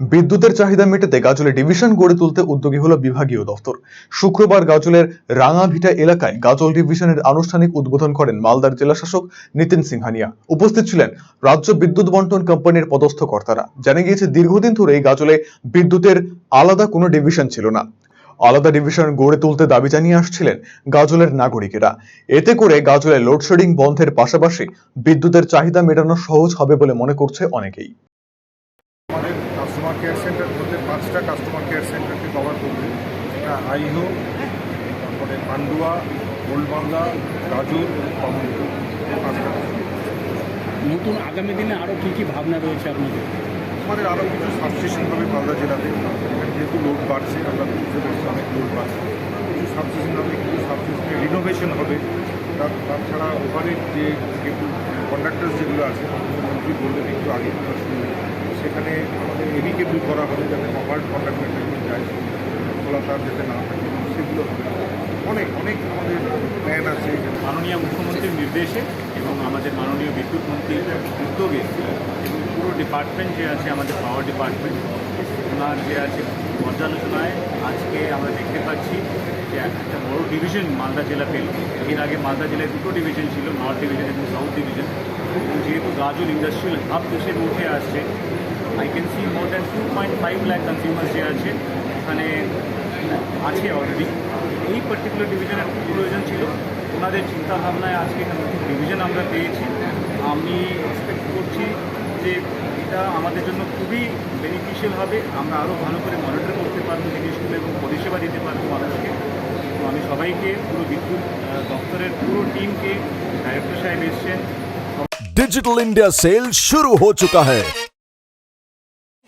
বিদ্যুতের চাহিদা মেটাতে গাজলে ডিভিশন গড়ে তুলতে উদ্যোগী হলো বিভাগীয় দফতর। শুক্রবার গাজলের রাঙাভিটা এলাকায় গাজল ডিভিশনের আনুষ্ঠানিক উদ্বোধন করেন মালদার জেলাশাসক নিতিন সিংহানিয়া। উপস্থিত ছিলেন রাজ্য বিদ্যুৎ বন্টন কোম্পানির পদস্থ কর্তারা। জানা গিয়েছে, দীর্ঘদিন ধরেই গাজলে বিদ্যুতের আলাদা কোনো ডিভিশন ছিল না। আলাদা ডিভিশন গড়ে তুলতে দাবি জানিয়ে আসছিলেন গাজলের নাগরিকেরা। এতে করে গাজলে লোডশেডিং বন্ধের পাশাপাশি বিদ্যুতের চাহিদা মেটানো সহজ হবে বলে মনে করছে অনেকেই। আমাদের কাস্টমার কেয়ার সেন্টার মধ্যে পাঁচটা কাস্টমার কেয়ার সেন্টারকে কভার করবে। এটা আইহো তারপরে পান্ডুয়া গোলবাংলা গাজর এই পাঁচটা নতুন আগামী দিনে আরও কী কী ভাবনা রয়েছে আপনাদের? আমাদের আরও কিছু সাবস্টেশন হবে মালদা জেলাতে। যেহেতু লোড বাড়ছে আমরা বুঝতে পারছি অনেক লোড বাড়ছে। কিছু সাবস্টেশন হবে কিছু সাবস্টেশনের রিনোভেশন হবে। তার তাছাড়া ওভারের যে কেবল কন্ডাক্টার যেগুলো আছে মন্ত্রী বললেন একটু আগে সেখানে আমাদের কেবল করা হবে যাতে ওভার কন্ডাক্টারটা যায় খোলা তার যাতে না থাকে, সেগুলো হবে। অনেক অনেক আমাদের প্ল্যান আছে। মাননীয় মুখ্যমন্ত্রীর নির্দেশে এবং আমাদের মাননীয় বিদ্যুৎ মন্ত্রীর উদ্যোগে এবং পুরো ডিপার্টমেন্ট যে আছে, আমাদের পাওয়ার ডিপার্টমেন্ট ওনার যে আছে, পর্যালোচনায় আজকে আমরা দেখতে পাচ্ছি যে একটা বড় ডিভিশন মালদা জেলা পেল। এর আগে মালদা জেলায় দুটো ডিভিশন ছিল নর্থ ডিভিশন এবং সাউথ ডিভিশন এবং যেহেতু গাজল ইন্ডাস্ট্রিয়াল হাব হিসেবে উঠে আসছে I can see more than two point five lakh consumer যে আছে এখানে আছে অলরেডি এই পার্টিকুলার ডিভিশনের খুব প্রয়োজন ছিল ওনাদের চিন্তাভাবনায় আজকে একটা নতুন ডিভিশন আমরা পেয়েছি আমি এক্সপেক্ট করছি যে এটা আমাদের জন্য খুবই বেনিফিশিয়াল হবে আমরা আরও ভালো করে মনিটর করতে পারবো জিনিসগুলো এবং পরিষেবা দিতে পারবো মানুষকে তো আমি সবাইকে পুরো বিদ্যুৎ আহ, দপ্তরের পুরো টিমকে ডাইরেক্টর সাহেব এসছেন डिजिटल इंडिया सेल शुरू हो चुका है